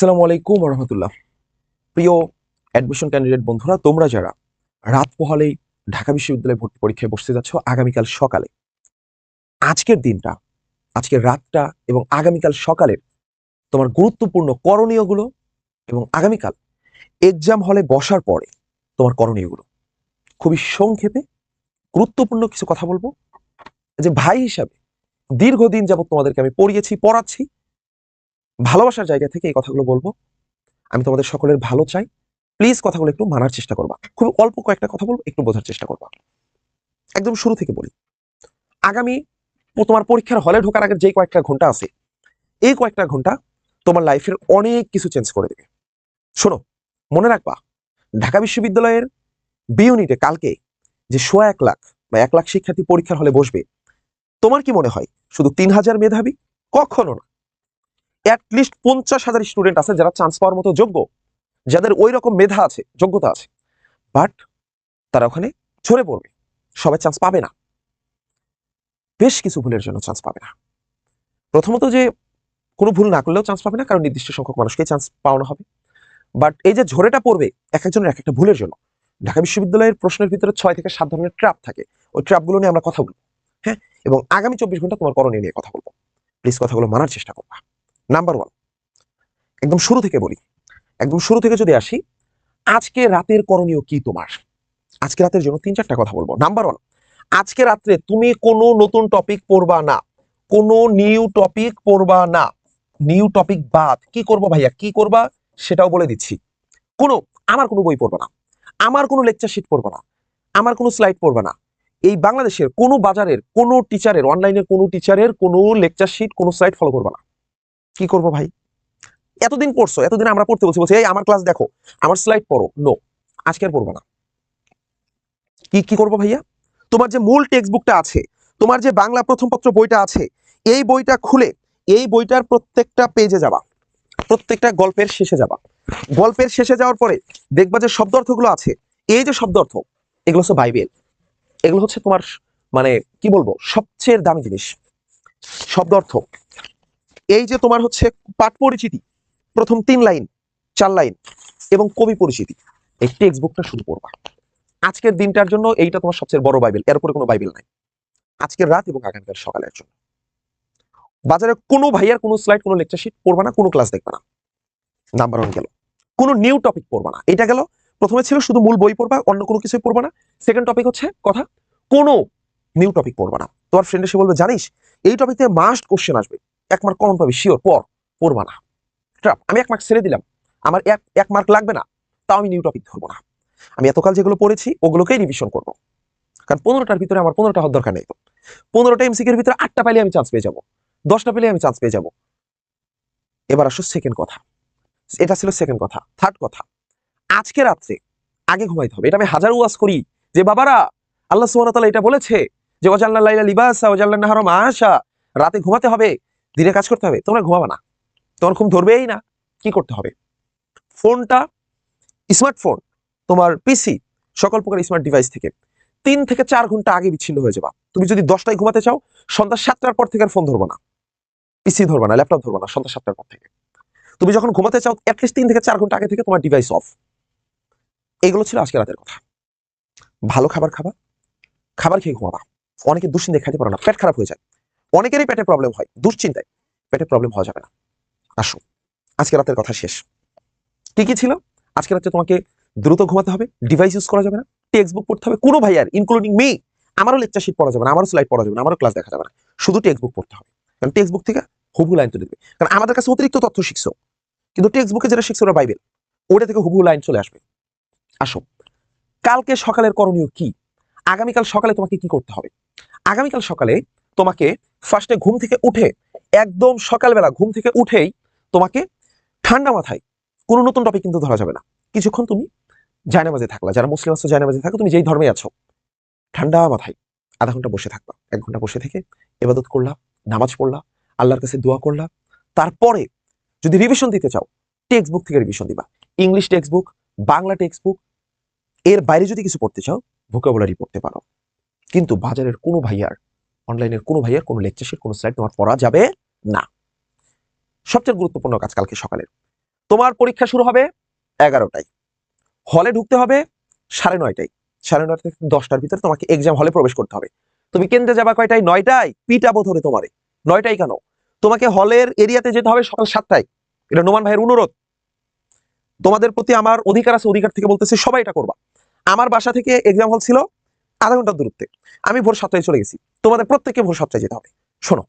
আসসালামু আলাইকুম রহমতুল্লাহ প্রিয় অ্যাডমিশন ক্যান্ডিডেট বন্ধুরা, তোমরা যারা রাত পোহালেই ঢাকা বিশ্ববিদ্যালয়ে ভর্তি পরীক্ষায় বসতে যাচ্ছ, আগামীকাল সকালে, আজকের দিনটা আজকের রাতটা এবং আগামীকাল সকালের তোমার গুরুত্বপূর্ণ করণীয়গুলো এবং আগামীকাল এক্সাম হলে বসার পরে তোমার করণীয়গুলো। খুবই সংক্ষেপে গুরুত্বপূর্ণ কিছু কথা বলব। যে ভাই হিসাবে দীর্ঘদিন যাবত তোমাদেরকে আমি পড়িয়েছি, পড়াচ্ছি ভালোবাসার জায়গা থেকে এই কথাগুলো বলব। আমি তোমাদের সকলের ভালো চাই। প্লিজ কথাগুলো একটু মানার চেষ্টা করবা। খুব অল্প কয়েকটা কথা বলব, একটু বোঝার চেষ্টা করবা। একদম শুরু থেকে বলি। আগামী তোমার পরীক্ষার হলে ঢোকার আগের যে কয়েকটা ঘণ্টা আছে, এই কয়েকটা ঘণ্টা তোমার লাইফের অনেক কিছু চেঞ্জ করে দেবে। শোনো, মনে রাখবা, ঢাকা বিশ্ববিদ্যালয়ের বি ইউনিটে কালকে যে সোয়া এক লাখ বা এক লাখ শিক্ষার্থী পরীক্ষার হলে বসবে, তোমার কি মনে হয়? শুধু তিন হাজার মেধাবী? কখনো না। অ্যাটলিস্ট পঞ্চাশ হাজার স্টুডেন্ট আছে যারা চান্স পাওয়ার মতো যোগ্য, যাদের ওই রকম মেধা আছে, যোগ্যতা আছে। বাট তারা ওখানে ঝরে পড়বে, সবাই চান্স পাবে না। বেশ কিছু ভুলের জন্য চান্স পাবে না। প্রথমত যে, কোনো ভুল না করলেও চান্স পাবে না, কারণ নির্দিষ্ট সংখ্যক মানুষকে চান্স পাওয়ানো হবে। বাট এই যে ঝরেটা পড়বে, এক একজনের এক একটা ভুলের জন্য। ঢাকা বিশ্ববিদ্যালয়ের প্রশ্নের ভিতরে ছয় থেকে সাত ধরনের ট্র্যাপ থাকে। ওই ট্র্যাপগুলো নিয়ে আমরা কথা বলব হ্যাঁ? এবং আগামী চব্বিশ ঘণ্টা তোমার করণীয় নিয়ে কথা বলব। প্লিজ কথাগুলো মানার চেষ্টা করবা। নাম্বার ওয়ান একদম শুরু থেকে বলি। একদম শুরু থেকে যদি আসি, আজকে রাতের করণীয় কি তোমার? আজকে রাতের জন্য তিন চারটা কথা বলব। নাম্বার ওয়ান আজকে রাত্রে তুমি কোনো নতুন টপিক পড়বা না। কোনো নিউ টপিক পড়বা না। নিউ টপিক বাদ। কি করব ভাইয়া? কি করবা? সেটাও বলে দিচ্ছি। কোনো, আমার কোনো বই পড়বা না। আমার কোনো লেকচার শিট পড়বা না। আমার কোনো স্লাইড পড়বা না। এই বাংলাদেশের কোনো বাজারের কোনো টিচারের অনলাইনের কোনো টিচারের কোনো লেকচার শিট কোনো স্লাইড ফলো করবা না। কি করব ভাই? এতদিন পড়ছো, এতদিন আমরা পড়তে বলছি বলছি, এই আমার ক্লাস দেখো, আমার স্লাইড পড়ো। নো আজকে আর পড়ব না। কি কি করব ভাইয়া? তোমার যে মূল টেক্সট বুকটা আছে, তোমার যে বাংলা প্রথম পত্র বইটা আছে, এই বইটা খুলে, এই বইটার প্রত্যেকটা পেজে যাবা। প্রত্যেকটা গল্পের শেষে যাবা। গল্পের শেষে যাওয়ার পরে দেখবা যে শব্দ অর্থগুলো আছে। এই যে শব্দ অর্থ এগুলো হচ্ছে বাইবেল। এগুলো হচ্ছে তোমার মানে কি বলব, সবচেয়ে দামি জিনিস। শব্দ অর্থ এই যে তোমার হচ্ছে পাঠ পরিচিতি, প্রথম তিন লাইন, চার লাইন এবং কবি পরিচিতি, এই টেক্সট বুকটা শুরু করবা আজকের দিনটার জন্য এইটা তোমার সবচেয়ে বড় বাইবেল, এর উপরে কোনো বাইবেল নাই। আজকের রাত এবং আগামীকাল সকালের জন্য। বাজারে কোনো ভাইয়ার কোনো স্লাইড কোনো লেকচার শিট পড়বা না, কোনো ক্লাস দেখবা না। নাম্বার ওয়ান গেল। কোনো নিউ টপিক পড়বা না। এটা গেল, প্রথমে ছিল শুধু মূল বই পড়বা, অন্য কোনো কিছুই পড়বা না। সেকেন্ড টপিক হচ্ছে কথা, কোনো নিউ টপিক পড়বা না। তোমার ফ্রেন্ড এসে বলবে, জানিস, এই টপিক থেকে মাস্ট কোশ্চেন আসবে। এক মার্ক কমন পাবি শিওর পর পড়বা না। আমি এক মার্ক ছেড়ে দিলাম, আমার এক এক মার্ক লাগবে না, তাও আমি নিউ টপিক ধরবো না। আমি এতকাল যেগুলো পড়েছি, ওগুলোকেই রিভিশন করব। কারণ পনেরোটার ভিতরে আমার পনেরোটা হওয়ার দরকার নেই তো। পনেরোটা এমসিকের ভিতরে আটটা পেলে আমি চান্স পেয়ে যাব, দশটা পেলে আমি চান্স পেয়ে যাব। এবার আসো সেকেন্ড কথা। এটা ছিল সেকেন্ড কথা। থার্ড কথা, আজকে রাত্রে আগে ঘুমাইতে হবে। এটা আমি হাজার ওয়াজ করি যে, বাবারা, আল্লাহ ওয়া এটা বলেছে যে ওয়াজাল্লা লাইলা লিবাসা ওয়াজাল্লা নাহারা মাআশা। রাতে ঘুমাতে হবে দিনে কাজ করতে হবে, তোমরা ঘুমাবে না। তোমার ঘুম ধরবেই না। কি করতে হবে? ফোনটা স্মার্টফোন তোমার পিসি সকল প্রকার স্মার্ট ডিভাইস থেকে তিন থেকে চার ঘণ্টা আগে বিচ্ছিন্ন হয়ে যাবা। তুমি যদি দশটায় ঘুমাতে চাও, সন্ধ্যা সাতটার পর থেকে আর ফোন ধরবো না। পিসি ধরবা না ল্যাপটপ ধরবা না, সন্ধ্যা সাতটার পর থেকে। তুমি যখন ঘুমাতে চাও অ্যাটলিস্ট তিন থেকে চার ঘণ্টা আগে থেকে তোমার ডিভাইস অফ এগুলো ছিল আজকে রাতের কথা। ভালো খাবার খাবা, খাবার খেয়ে ঘুমাবা। অনেকে দুশ্চিন্তায় খাইতে পারো না, পেট খারাপ হয়ে যায়। অনেকেরই পেটে প্রবলেম হয়, দুশ্চিন্তায় পেটে প্রবলেম হওয়া যাবে না। আসো আজকে রাতের কথা শেষ। কি কি ছিল? আজকে রাতে তোমাকে দ্রুত ঘুমাতে হবে ডিভাইস ইউজ করা যাবে না টেক্সট বুক পড়তে হবে। কোনো ভাইয়ার ইনক্লুডিং মি আমারও লেকচার শিট পড়া যাবে না, আমারও স্লাইড পড়া যাবে না, আমারও ক্লাস দেখা যাবে না। শুধু টেক্সট বুক পড়তে হবে। কারণ টেক্সট বুক থেকে হুবহু লাইন তুলে দেবে। কারণ আমাদের কাছে অতিরিক্ত তথ্য শিখছো। কিন্তু টেক্সট বুকে যেটা শিখছো ওটা বাইবেল ওটা থেকে হুবহু লাইন চলে আসবে। আসো কালকে সকালের করণীয় কি? আগামীকাল সকালে তোমাকে কি করতে হবে? আগামীকাল সকালে তোমাকে ফার্স্টে ঘুম থেকে উঠে, একদম সকালবেলা ঘুম থেকে উঠেই তোমাকে ঠান্ডা মাথায় কোনো নতুন টপিক কিন্তু ধরা যাবে না। কিছুক্ষণ তুমি জায়নামাজে থাকলা। যারা মুসলিম আছো, জায়নামাজে থাকো, তুমি যেই ধর্মে আছো, ঠান্ডা মাথায় আধা ঘণ্টা বসে থাকবা। এক ঘণ্টা বসে থেকে এবাদত করলা, নামাজ পড়লা, আল্লাহর কাছে দোয়া করলা। তারপরে যদি রিভিশন দিতে চাও টেক্সট বুক থেকে রিভিশন দিবা। English text book Bangla text book এর বাইরে যদি কিছু পড়তে চাও ভোকাবুলারি পড়তে পারো। কিন্তু বাজারের কোনো ভাইয়ার অনলাইনের কোনো ভাইয়ের, কোনো লেকচার কোনো স্লাইড তোমার পড়া যাবে না। সবচেয়ে গুরুত্বপূর্ণ কাজ কালকে সকালে তোমার পরীক্ষা শুরু হবে এগারোটায়। হলে ঢুকতে হবে সাড়ে নয়টায়। সাড়ে নয়টা থেকে দশটার ভিতরে তোমাকে এক্সাম হলে প্রবেশ করতে হবে। তুমি কেন্দ্রে যাবা কয়টায়? নয়টায়। পিটাবো ধরে তোমারে। নয়টায় কেন? তোমাকে হলের এরিয়াতে যেতে হবে সকাল সাতটায়। এটা নোমান ভাইয়ের অনুরোধ। তোমাদের প্রতি আমার অধিকার আছে, অধিকার থেকে বলতেছে, সবাই এটা করবা। আমার বাসা থেকে এক্সাম হল ছিল আধা ঘণ্টার দূরত্বে। আমি ভোর সাতটায় চলে গেছি। তোমাদের প্রত্যেককে ভোর সাতটায় যেতে হবে। শোনো,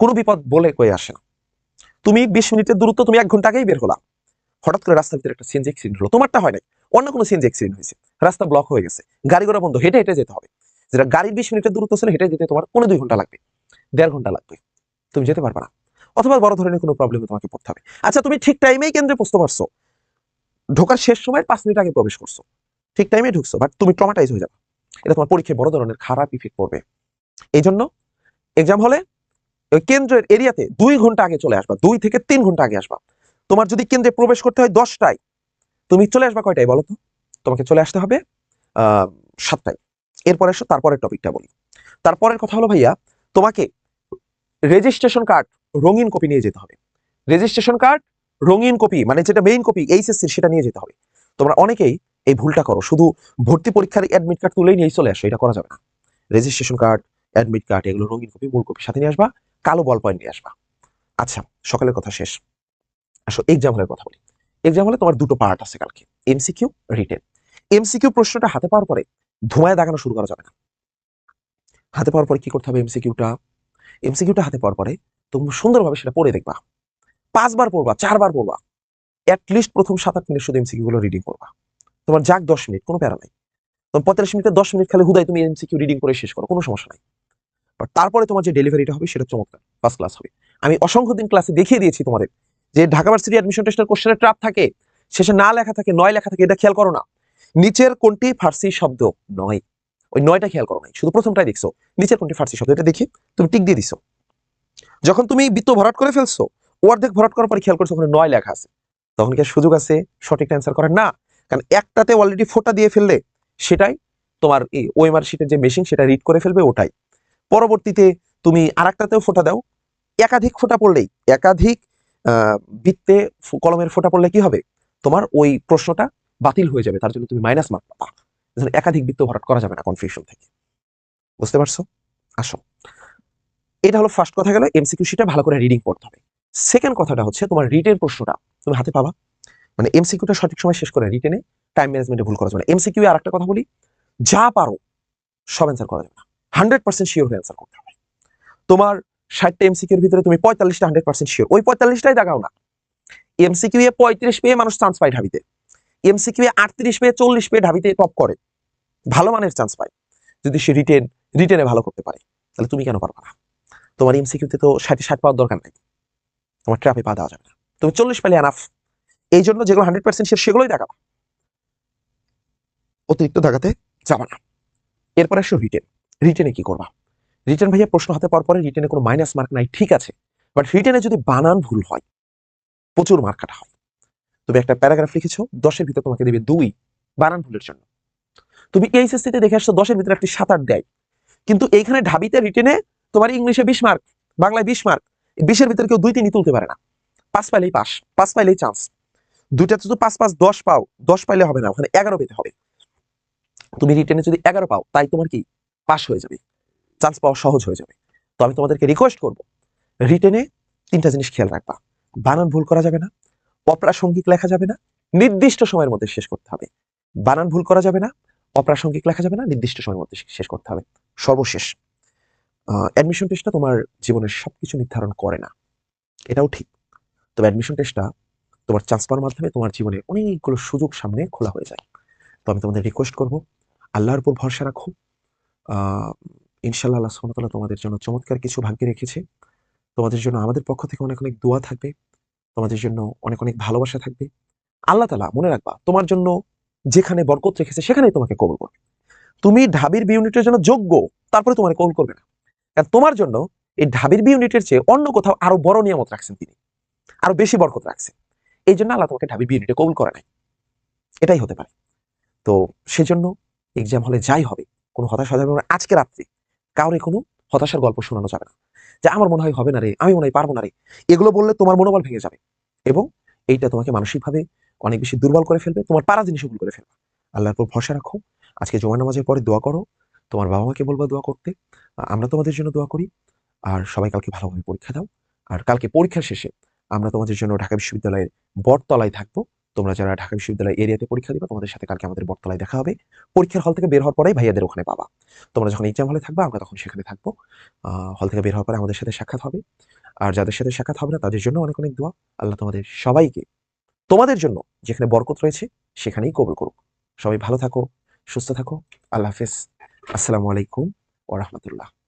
কোনো বিপদ বলে কয়ে আসে না। তুমি বিশ মিনিটের দূরত্ব তুমি এক ঘণ্টা আগেই বের হলা হঠাৎ করে রাস্তার ভিতরে একটা সিএনজি অ্যাক্সিডেন্ট হলো। তোমারটা হয় নাই, অন্য কোনো সিএনজি অ্যাক্সিডেন্ট হয়েছে। রাস্তা ব্লক হয়ে গেছে। গাড়ি ঘোড়া বন্ধ, হেঁটে হেঁটে যেতে হবে। যেটা গাড়ির বিশ মিনিটের দূরত্ব ছিল, হেঁটে যেতে তোমার কোনো দুই ঘণ্টা লাগবে, দেড় ঘণ্টা লাগবে। তুমি যেতে পারবে না। অথবা বড় ধরনের কোনো প্রবলেমে তোমাকে পড়তে হবে। আচ্ছা তুমি ঠিক টাইমেই কেন্দ্রে পৌঁছতে পারছ। ঢোকার শেষ সময় পাঁচ মিনিট আগে প্রবেশ করছ। ঠিক টাইমে ঢুকছো বাট তুমি ট্রমাটাইজ হয়ে যাবে। এটা তোমার পরীক্ষায় বড় ধরনের খারাপ ইফেক্ট পড়বে। এই জন্য এক্সাম হলে ওই কেন্দ্রের এরিয়াতে দুই ঘণ্টা আগে চলে আসবা, দুই থেকে তিন ঘণ্টা আগে আসবা। তোমার যদি কেন্দ্রে প্রবেশ করতে হয় দশটায়, তুমি চলে আসবা কয়টায় বলো তো? তোমাকে চলে আসতে হবে সাতটায়। এরপরে তারপরের টপিকটা বলি। তারপরের কথা হলো ভাইয়া, তোমাকে রেজিস্ট্রেশন কার্ড রঙিন কপি নিয়ে যেতে হবে। রেজিস্ট্রেশন কার্ড রঙিন কপি মানে যেটা মেইন কপি এইচএসসি সেটা নিয়ে যেতে হবে। তোমরা অনেকেই এই ভুলটা করো, শুধু ভর্তি পরীক্ষার অ্যাডমিট কার্ড তুলেই নিয়ে চলে আসো, এটা করা যাবে না। রেজিস্ট্রেশন কার্ড অ্যাডমিট কার্ড এগুলো রঙিন কপি মূল কপি সাথে নিয়ে আসবা, কালো বল পয়েন্ট নিয়ে আসবা। আচ্ছা সকালের কথা শেষ। আসো এক্সাম হলের কথা বলি। এক্সাম হলে তোমার দুটো পার্ট আছে কালকে এমসিকিউ রিটেন এমসিকিউ প্রশ্নটা হাতে পাওয়ার পরে ধোঁয়ায় দাগানো শুরু করা যাবে না। হাতে পাওয়ার পরে কি করতে হবে এমসিকিউটা এমসিকিউটা হাতে পাওয়ার পরে তুমি সুন্দরভাবে সেটা পড়ে দেখবা। পাঁচবার পড়বা, চারবার পড়বা। লিস্ট প্রথম সাত আট মিনিট শুধু এমসিকিউ গুলো রিডিং করবা। তোমার যাক দশ মিনিট, কোনো প্যারা নাই। তোমার পঁয়তাল্লিশ মিনিটে দশ মিনিট খালি হুদায় তুমি এমসিকিউ রিডিং করে শেষ করো, কোনো সমস্যা নাই। বাট তারপরে তোমার যে ডেলিভারিটা হবে সেটা চমৎকার ফার্স্ট ক্লাস হবে। আমি অসংখ্য দিন ক্লাসে দেখিয়ে দিয়েছি তোমাদের যে ঢাকা ভার্সিটি অ্যাডমিশন টেস্টের কোশ্চেনের ট্রাপ থাকে, শেষে না লেখা থাকে, নয় লেখা থাকে, এটা খেয়াল করো না। নিচের কোনটি ফার্সি শব্দ? নয়। ওই নয়টা খেয়াল করো নাই, শুধু প্রথমটাই দেখছ। নিচের কোনটি ফার্সি শব্দ? এটা দেখি, তুমি টিক দিয়ে দিছো। যখন তুমি বৃত্ত ভরাট করে ফেলছো, অর্ধেক ভরাট করার পরে খেয়াল করছ ওখানে নয় লেখা আছে। তখন কি সুযোগ আছে? সঠিক অ্যান্সার করার? না। কারণ একটাতে অলরেডি ফোটা দিয়ে ফেললে, সেটাই তোমার এই ওএমআর শিটের যে মেশিন সেটা রিড করে ফেলবে ওটাই। পরবর্তীতে তুমি আর একটাতেও ফোটা দাও। একাধিক ফোটা পড়লেই, একাধিক বৃত্তে কলমের ফোটা পড়লে কি হবে? তোমার ওই প্রশ্নটা বাতিল হয়ে যাবে, তার জন্য তুমি মাইনাস মার্ক পাবা। একাধিক বৃত্ত ভরাট করা যাবে না কনফিউশন থেকে। বুঝতে পারছ? আসো। এটা হলো ফার্স্ট কথা গেল এমসিকিউ শিটে ভালো করে রিডিং পড়তে হবে। সেকেন্ড কথাটা হচ্ছে, তোমার রিটেন প্রশ্নটা তুমি হাতে পাবা। মানে এমসিকিউটা সঠিক সময় শেষ করে রিটেনে টাইম ম্যানেজমেন্টে ভুল করা যাবে না। এমসিকিউ আর একটা কথা বলি, যা পারো, সব অ্যান্সার করা যাবে না। হান্ড্রেড পার্সেন্ট শিওর হয়ে অ্যান্সার করতে হবে। তোমার ষাটটা এমসিকিউর ভিতরে তুমি পঁয়তাল্লিশটা হান্ড্রেড পার্সেন্ট শিওর ওই পঁয়তাল্লিশটাই দাগাও না। এমসিকিউ এ পঁয়ত্রিশ পেয়ে মানুষ চান্স পায় ঢাবিতে। এমসিকিউ এ আটত্রিশ পেয়ে চল্লিশ পেয়ে ঢাবিতে টপ করে। ভালো মানের চান্স পায়। যদি সে রিটেন রিটেনে ভালো করতে পারে। তাহলে তুমি কেন পারবে না? তোমার এমসিকিউতে তো ষাটে, ষাট পাওয়ার দরকার নেই। তোমার ট্র্যাপে পা দেওয়া যাবে না। তুমি চল্লিশ পেলে এনাফ এই জন্য যেগুলো হান্ড্রেড পার্সেন্ট সেগুলোই দেখাবা। অতিরিক্ত দেখাতে যাবে না। এরপর আসো রিটেন রিটেনে কি করবা? রিটেন ভাইয়া প্রশ্ন হাতে পাওয়ার পরে রিটেনে কোনো মাইনাস মার্ক নাই, ঠিক আছে। বাট রিটেনে যদি বানান ভুল হয়, প্রচুর মার্ক কাটা হয়। তুমি একটা প্যারাগ্রাফ লিখেছো, দশের ভিতরে তোমাকে দেবে দুই বানান ভুলের জন্য। তুমি এইচএসসিতে দেখে আসছো দশের ভিতরে একটি সাত আট দেয়। কিন্তু এইখানে ঢাবিতে রিটেনে তোমার ইংলিশে বিশ মার্ক বাংলায় বিশ মার্ক বিশের ভিতরে কেউ দুই তিনই তুলতে পারে না। পাঁচ পাইলেই পাস, পাঁচ পাইলেই চান্স দুইটাতে তো পাঁচ পাঁচ দশ পাও, দশ পাইলে হবে না, ওখানে এগারো পেতে হবে। তুমি রিটেনে যদি এগারো পাও, তাই তোমার কি পাস হয়ে যাবে। চান্স পাওয়া সহজ হয়ে যাবে। তো আমি তোমাদেরকে রিকোয়েস্ট করব রিটেনে তিনটা জিনিস খেয়াল রাখবা। বানান ভুল করা যাবে না, অপ্রাসঙ্গিক লেখা যাবে না, নির্দিষ্ট সময়ের মধ্যে শেষ করতে হবে। বানান ভুল করা যাবে না, অপ্রাসঙ্গিক লেখা যাবে না, নির্দিষ্ট সময়ের মধ্যে শেষ করতে হবে। সর্বশেষ অ্যাডমিশন টেস্টটা তোমার জীবনের সবকিছু নির্ধারণ করে না। এটাও ঠিক। তবে অ্যাডমিশন টেস্টটা তোমার চান্স পাওয়ার মাধ্যমে তোমার জীবনে অনেকগুলো সুযোগ সামনে খোলা হয়ে যায়। তো আমি তোমাদের রিকোয়েস্ট করব, আল্লাহর উপর ভরসা রাখো। ইনশাল্লাহ আল্লাহ সুবহানাহু তোমাদের জন্য চমৎকার কিছু ভাগ্যে রেখেছে। তোমাদের জন্য আমাদের পক্ষ থেকে অনেক অনেক দোয়া থাকবে। তোমাদের জন্য অনেক অনেক ভালোবাসা থাকবে। আল্লাহ তালা মনে রাখবা, তোমার জন্য যেখানে বরকত রেখেছে সেখানেই তোমাকে কবল করবে। তুমি ঢাবির বি ইউনিটের জন্য যোগ্য, তারপরে তোমার কবল করবে না। কারণ তোমার জন্য এই ঢাবির বি ইউনিটের চেয়ে অন্য কোথাও আরও বড় নিয়ামত রাখছেন তিনি। আরও বেশি বরকত রাখছেন। এই জন্য আল্লাহ তোমাকে ঢাবির বি ইউনিটে কবুল করে নাই। এটাই হতে পারে। তো সেজন্য এক্সাম হলে যাই হবে। কোনো হতাশা যাবে না। আজকে রাত্রে কাউরে কোনো হতাশার গল্প শোনানো যাবে না। যে আমার মনে হয় হবে না রে, আমি মনে হয় পারব না রে। এগুলো বললে তোমার মনোবল ভেঙে যাবে এবং এইটা তোমাকে মানসিকভাবে অনেক বেশি দুর্বল করে ফেলবে। তোমার পারা জিনিসও ভুল করে ফেলবে। আল্লাহর উপর ভরসা রাখো। আজকে জমা নামাজের পরে দোয়া করো। তোমার বাবা মাকে বলবা দোয়া করতে। আমরা তোমাদের জন্য দোয়া করি। আর সবাই কালকে ভালোভাবে পরীক্ষা দাও। আর কালকে পরীক্ষা শেষে আমরা তোমাদের জন্য ঢাকা বিশ্ববিদ্যালয়ের বটতলায় থাকব। তোমরা যারা ঢাকা বিশ্ববিদ্যালয় এরিয়াতে পরীক্ষা দিবা, তোমাদের সাথে কালকে আমাদের বটতলায় দেখা হবে। পরীক্ষার হল থেকে বের হওয়ার পরেই ভাইয়াদের ওখানে পাবা। তোমরা যখন এক্সাম হলে থাকবা, আমরা তখন সেখানে থাকব। হল থেকে বের হওয়ার পরে আমাদের সাথে সাক্ষাৎ হবে। আর যাদের সাথে সাক্ষাৎ হবে না, তাদের জন্য অনেক অনেক দোয়া। আল্লাহ তোমাদের সবাইকে, তোমাদের জন্য যেখানে বরকত রয়েছে, সেখানেই কবুল করুক। সবাই ভালো থাকো, সুস্থ থাকো। আল্লাহ হাফেজ। আসসালামু আলাইকুম ওরহমতুল্লাহ